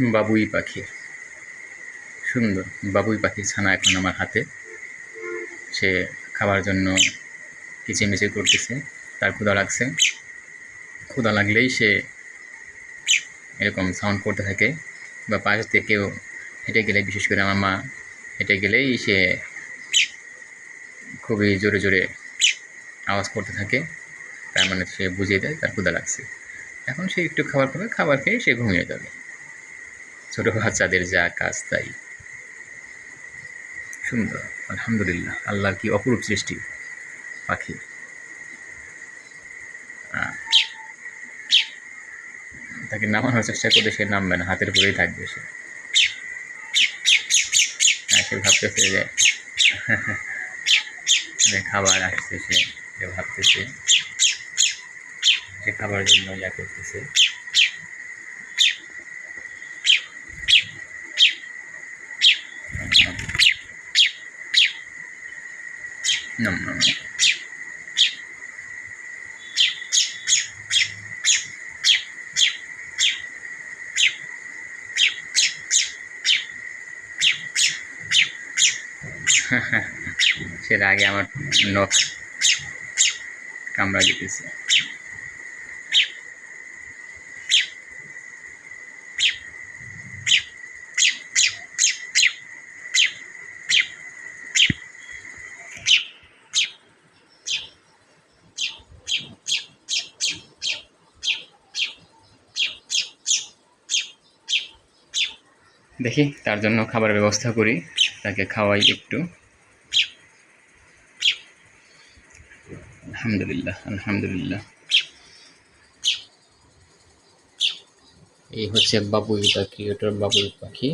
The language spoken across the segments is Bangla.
বাবুই পাখি। সুন্দর, বাবুই পাখির ছানা এখন আমার হাতে। সে খাবার জন্য কিচিমিচি করতেছে, তার ক্ষুধা লাগছে। ক্ষুধা লাগলেই সে এরকম সাউন্ড করতে থাকে বা পাশ দিয়ে কেউ হেঁটে গেলে, বিশেষ করে আমার মা হেঁটে গেলেই সে খুবই জোরে জোরে আওয়াজ করতে থাকে। তার মানে সে বুঝিয়ে দেয় তার ক্ষুধা লাগছে। এখন সে একটু খাবার খাবে, খাবার খেয়ে সে ঘুমিয়ে যাবে। ছোটো বাচ্চাদের যা কাজ তাই। সুন্দর আলহামদুলিল্লাহ আল্লাহর কি অপরূপ সৃষ্টি পাখি। তাকে নামানোর চেষ্টা করলে সে নামবে না হাতের উপরেই থাকবে সে। হ্যাঁ, সে ভাবতেছে যে যে খাবার সে সে ভাবতেছে। সে খাবার জন্য যা করতেছে। নম নম সেটা আগে আমার নখ কামড়া দিতেছে। দেখি, তার জন্য খাবার ব্যবস্থা করি। তাকে খাওয়াই একটু। আলহামদুলিল্লাহ আলহামদুলিল্লাহ। এই হচ্ছে বাবুই পাখি, ওটার বাবুই পাখি।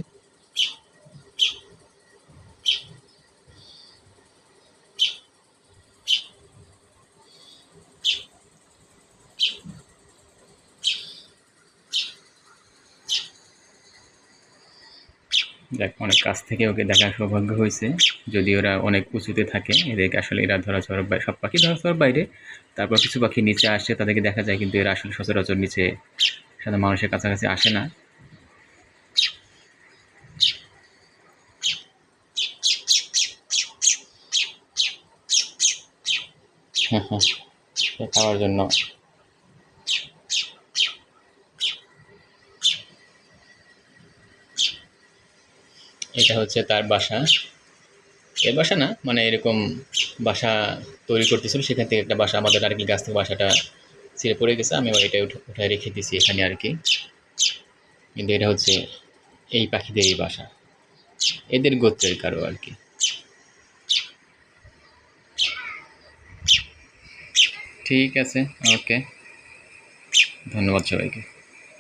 দেখ, অনেক কাছ থেকে ওকে দেখার সৌভাগ্য হয়েছে। যদি ওরা অনেক উঁচুতে থাকে, এদেরকে আসলে এরা ধরা বাইরে সব পাখি ধরা চড়ার বাইরে। তারপর কিছু পাখি নিচে আসে তাদেরকে দেখা যায়, কিন্তু এরা আসলে সচরাচর নিচে সাধারণ মানুষের কাছাকাছি আসে না। হ্যাঁ হ্যাঁ খাওয়ার জন্য। এটা হচ্ছে তার বাসা। এর বাসা না মানে এরকম বাসা তৈরি করতেছিল, সেখান থেকে একটা বাসা, আমাদের নারকেল গাছ থেকে বাসাটা ছিঁড়ে পড়ে গেছে আমি এটা উঠায় রেখে দিছি এখানে আর কি কিন্তু এটা হচ্ছে এই পাখিদের এই বাসা। এদের গোত্রের কারও আর কি ঠিক আছে, ওকে। ধন্যবাদ সবাইকে।